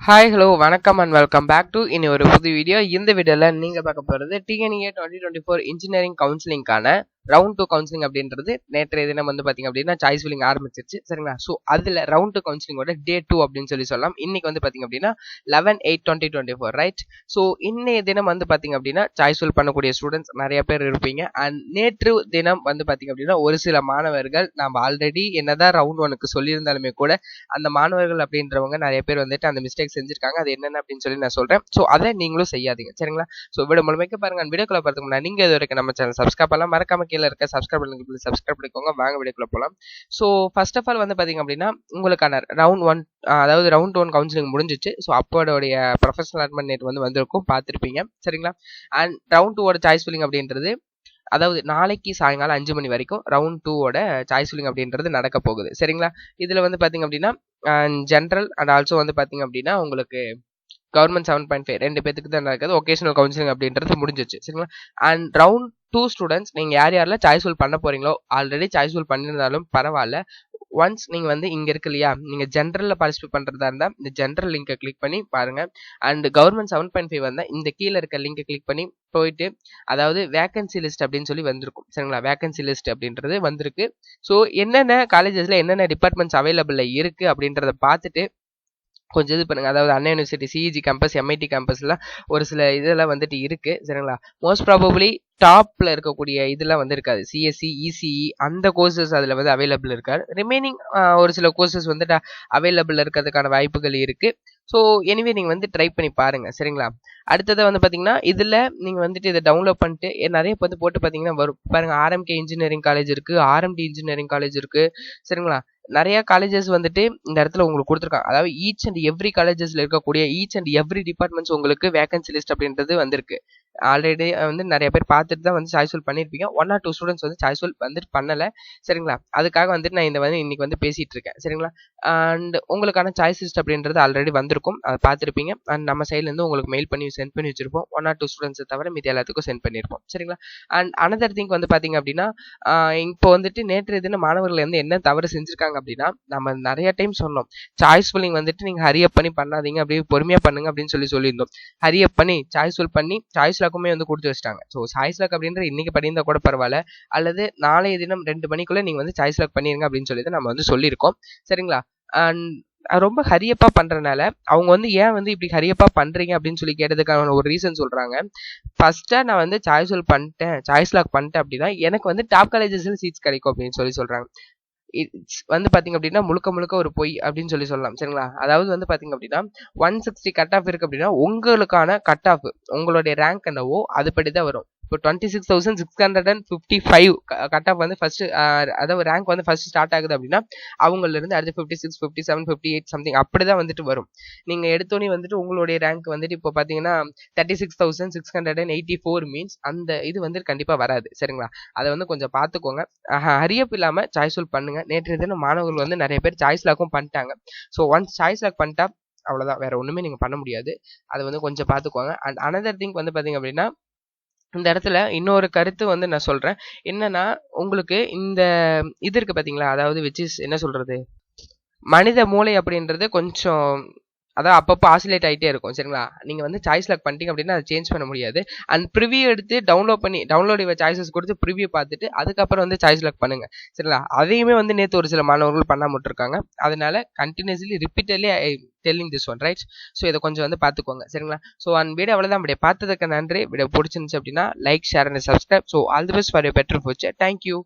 Hi hello வணக்கம் and welcome back to இனி ஒரு புது வீடியோ இந்த வீடியோவில் நீங்கள் பார்க்க போகிறது TNEA twenty twenty four engineering கவுன்சிலிங்கான round two counselling அப்படின்றது நேற்றைய தினம் வந்து பார்த்தீங்க அப்படின்னா சாய்ஸ் வில்லிங் ஆரம்பிச்சிருச்சு. சரிங்களா? ஸோ அதில் ரவுண்ட் டூ கவுன்சிலிங்கோட டே டூ அப்படின்னு சொல்லி சொல்லலாம். இன்னைக்கு வந்து பார்த்தீங்க அப்படின்னா eleven eight twenty twenty four right so இன்னைய தினம் வந்து பார்த்தீங்க அப்படின்னா சாய்ஸ் ஃபில் பண்ணக்கூடிய ஸ்டூடெண்ட்ஸ் நிறைய பேர் இருப்பீங்க. அண்ட் நேற்று தினம் வந்து பார்த்தீங்க அப்படின்னா ஒரு சில மாணவர்கள் நம்ம ஆல்ரெடி என்னதான் ரவுண்ட் ஒனுக்கு சொல்லியிருந்தாலுமே கூட அந்த மாணவர்கள் அப்படின்றவங்க நிறைய பேர் வந்துட்டு அந்த மிஸ்டேக் செஞ்சிருக்காங்க. அது என்னென்ன அப்படின்னு சொல்லி நான் சொல்றேன். ஸோ அதை நீங்களும் செய்யாதீங்க. சரிங்களா? ஸோ வீடியோ முழுமைக்கு பாருங்க. வீடியோக்குள்ள பார்த்துக்கணும் முன்னாடி நீங்க இது வரைக்கும் நம்ம சேனல் சப்ஸ்கிரைப் பண்ணலாம். மறக்காம கீழே இருக்க சப்ஸ்கிரைப் பண்ணி சப்ஸ்கிரைப் பண்ணிக்கோங்க. வாங்க வீடியோக்குள்ள போகலாம் ஸோ ஃபர்ஸ்ட் ஆஃப் ஆல் வந்து பார்த்தீங்க அப்படின்னா உங்களுக்கான ரவுண்ட் ஒன் அதாவது ரவுண்ட் ஒன் கவுன்சிலிங் முடிஞ்சிச்சு. ஸோ அப்போடைய ப்ரொஃபஷனல் அட்மெண்ட் நேட் வந்து வந்திருக்கும். பார்த்துருப்பீங்க சரிங்களா? அண்ட் ரவுண்ட் டூவோட சாய்ஸ் ஃபில்லிங் அப்படின்றது அதாவது நாளைக்கு சாயங்காலம் அஞ்சு மணி வரைக்கும் ரவுண்ட் டூவோட சாய்ஸ் ஃபில்லிங் அப்படின்றது நடக்க போகுது. சரிங்களா? இதில் வந்து பார்த்தீங்க அப்படின்னா ஜென்ரல் அண்ட் ஆல்சோ வந்து பார்த்தீங்க அப்படின்னா உங்களுக்கு கவர்மெண்ட் செவன் பாயிண்ட் ஃபைவ் ரெண்டு பேத்துக்கு தான் நடக்குது. ஒகேஷனல் கவுன்சிலிங் அப்படின்றது முடிஞ்சிச்சு சரிங்களா? அண்ட் ரவுண்ட் டூ ஸ்டூடெண்ட்ஸ் நீங்கள் யார் யாரெல்லாம் சாய்ஸ் ஃபுல் பண்ண போகிறீங்களோ ஆல்ரெடி சாய்ஸ் ஃபுல் பண்ணியிருந்தாலும் பரவாயில்ல. ஒன்ஸ் நீங்கள் வந்து இங்கே இருக்கு இல்லையா நீங்கள் ஜென்ரலில் பார்ட்டிசிபேட் பண்ணுறதா இருந்தால் இந்த ஜென்ரல் லிங்கை கிளிக் பண்ணி பாருங்க. And government seven point five வந்தால் இந்த கீழே இருக்க லிங்கை கிளிக் பண்ணி போயிட்டு அதாவது வேகன்சி லிஸ்ட் அப்படின்னு சொல்லி வந்திருக்கும். சரிங்களா? வேகன்சி லிஸ்ட் அப்படின்றது வந்திருக்கு. ஸோ என்னென்ன காலேஜஸில் என்னென்ன டிபார்ட்மெண்ட்ஸ் அவைலபிளில் இருக்குது அப்படின்றத பார்த்துட்டு கொஞ்சம் இது பண்ணுங்க. அதாவது Anna university CEG campus MIT கேம்பஸ்லாம் ஒரு சில இதெல்லாம் வந்துட்டு இருக்கு. சரிங்களா? மோஸ்ட் ப்ராபப்ளி டாப்ல இருக்கக்கூடிய இதெல்லாம் வந்து இருக்காது. சிஎஸ்சி இசிஇ அந்த கோர்சஸ் அதில் வந்து அவைலபிள் இருக்காது. ரிமைனிங் ஒரு சில கோர்சஸ் வந்துட்டு அவைலபிள் இருக்கிறதுக்கான வாய்ப்புகள் இருக்கு. ஸோ எனிவே நீங்கள் வந்து ட்ரை பண்ணி பாருங்கள் சரிங்களா? அடுத்தது வந்து பார்த்தீங்கன்னா இதில் நீங்கள் வந்துட்டு இதை டவுன்லோட் பண்ணிட்டு நிறைய வந்து போட்டு பார்த்தீங்கன்னா வரும். பாருங்க ஆர்எம்கே இன்ஜினியரிங் காலேஜ் இருக்குது ஆர்எம்டி இன்ஜினியரிங் காலேஜ் இருக்கு சரிங்களா? நிறைய காலேஜஸ் வந்துட்டு இந்த இடத்துல உங்களுக்கு கொடுத்துருக்காங்க. அதாவது ஈச் அண்ட் எவ்ரி காலேஜஸில் இருக்கக்கூடிய ஈச் அண்ட் எவ்ரி டிபார்ட்மெண்ட்ஸ் உங்களுக்கு வேகன்சி லிஸ்ட் அப்படின்றது வந்திருக்கு. ஆல்ரெடி வந்து நிறைய பேர் பார்த்துட்டு தான் வந்து சாய்ஸ் ஃபில் பண்ணியிருப்பீங்க. ஒன் ஆர் டூ ஸ்டூடெண்ட்ஸ் வந்து சாய்ஸ்ஃபுல் வந்துட்டு பண்ணலை. சரிங்களா? அதுக்காக வந்துட்டு நான் இந்த வந்து இன்னைக்கு வந்து பேசிகிட்டு இருக்கேன். சரிங்களா? அண்ட் உங்களுக்கான சாய்ஸ் லிஸ்ட் அப்படின்றது ஆல்ரெடி வந்திருக்கும். அதை பார்த்துருப்பீங்க. அண்ட் நம்ம சைட்லேருந்து உங்களுக்கு மெயில் பண்ணி சென்ட் பண்ணி வச்சிருப்போம். ஒன் ஆர் டூ ஸ்டூடெண்ட்ஸை தவிர மீது எல்லாத்துக்கும் சென்ட் பண்ணியிருப்போம் சரிங்களா? அண்ட் அனதர் திங்க் வந்து பார்த்தீங்க அப்படின்னா இப்போ வந்துட்டு நேற்று தினம் மாணவர்கள் வந்து என்ன தவறு செஞ்சுருக்காங்க அப்படின்னா நம்ம நிறைய டைம் சொன்னோம். சாய்ஸ் ஃபில்லிங் வந்துட்டு நீங்கள் ஹரியப் பண்ணி பண்ணாதீங்க. அப்படியே பொறுமையாக பண்ணுங்க அப்படின்னு சொல்லி சொல்லியிருந்தோம். ஹரியப் பண்ணி சாய்ஸ் ஃபில் பண்ணி சாய்ஸ் லாக்குமே வந்து கொடுத்து வச்சிட்டாங்க. ஸோ சாய்ஸ் லாக் அப்படின்றது இன்னைக்கு பண்ணியிருந்தா கூட பரவாயில்ல. அல்லது நாளைய தினம் ரெண்டு மணிக்குள்ளே நீங்க வந்து சாய்ஸ் லாக் பண்ணிருங்க அப்படின்னு சொல்லி நம்ம வந்து சொல்லியிருக்கோம். சரிங்களா? அண்ட் ரொம்ப ஹரியப்பா பண்றதுனால அவங்க வந்து ஏன் வந்து இப்படி ஹரியப்பா பண்றீங்க அப்படின்னு சொல்லி கேட்டதுக்கான ஒரு ரீசன் சொல்றாங்க. ஃபஸ்ட்டாக நான் வந்து சாய்ஸ் ஃபில் பண்ணிட்டேன் சாய்ஸ் லாக் பண்ணிட்டேன் அப்படின்னா எனக்கு வந்து டாப் காலேஜஸில் சீட்ஸ் கிடைக்கும் அப்படின்னு சொல்லி இட்ஸ் வந்து பாத்தீங்க அப்படின்னா முழுக்க முழுக்க ஒரு பொய் அப்படின்னு சொல்லி சொல்லலாம். சரிங்களா? அதாவது வந்து பாத்தீங்க அப்படின்னா ஒன் சிக்ஸ்டி கட் ஆஃப் இருக்கு அப்படின்னா உங்களுக்கான கட் ஆஃப் உங்களுடைய ரேங்க் என்னவோ அதுபடி தான் வரும். இப்போ twenty six thousand six hundred and fifty five cut off வந்து ஃபர்ஸ்ட் அதாவது ரேங்க் வந்து ஃபர்ஸ்ட் ஸ்டார்ட் ஆகுது அப்படின்னா அவங்களிருந்து அடுத்து fifty six fifty seven fifty eight something அப்படிதான் வந்துட்டு வரும். நீங்கள் எடுத்தோன்னே வந்துட்டு உங்களுடைய ரேங்க் வந்துட்டு இப்போ பார்த்தீங்கன்னா thirty six thousand six hundred and eighty four means அந்த இது வந்துட்டு கண்டிப்பாக வராது. சரிங்களா? அதை வந்து கொஞ்சம் பார்த்துக்கோங்க ஹரியப் இல்லாமல் சாய்ஸ் ஃபுல் பண்ணுங்க. நேற்று தினம் மாணவர்கள் வந்து நிறைய பேர் சாய்ஸ் லாக்கும் பண்ணிட்டாங்க. ஸோ ஒன்ஸ் சாய்ஸ் லாக் பண்ணிட்டா அவ்வளோதான் வேற ஒன்றுமே நீங்கள் பண்ண முடியாது. அதை வந்து கொஞ்சம் பார்த்துக்கோங்க அண்ட் அனதர் திங் வந்து பார்த்தீங்க அப்படின்னா இந்த இடத்துல இன்னொரு கருத்து வந்து நான் சொல்றேன். என்னன்னா உங்களுக்கு இந்த இது இருக்கு பாத்தீங்களா? அதாவது விச் இஸ் என்ன சொல்றது? மனித மூளை அப்படின்றது கொஞ்சம் அதான் அப்பப்போ ஆசிலேட் ஆகிட்டே இருக்கும் சரிங்களா? நீங்கள் வந்து சாய்ஸ் லாக் பண்ணிட்டீங்க அப்படின்னா அதை சேஞ்ச் பண்ண முடியாது. அண்ட் ப்ரிவியூ எடுத்து டவுன்லோட் பண்ணி டவுன்லோட் சாய்ஸஸ் கொடுத்து ப்ரிவியூ பார்த்துட்டு அதுக்கப்புறம் வந்து சாய்ஸ் லாக் பண்ணுங்க சரிங்களா? அதையுமே வந்து நேற்று ஒரு சில மாணவர்கள் பண்ணாம விட்டுருக்காங்க அதனால continuously repeatedly telling this one right so இதை கொஞ்சம் வந்து பார்த்துக்கோங்க சரிங்களா? ஸோ அண்ட் வீடியோ அவ்வளோதான் அப்படியே பார்த்ததுக்கு நன்றி. வீடியோ பிடிச்சிருந்துச்சு அப்படின்னா like share and subscribe so all the best for you better future thank you